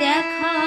দেখা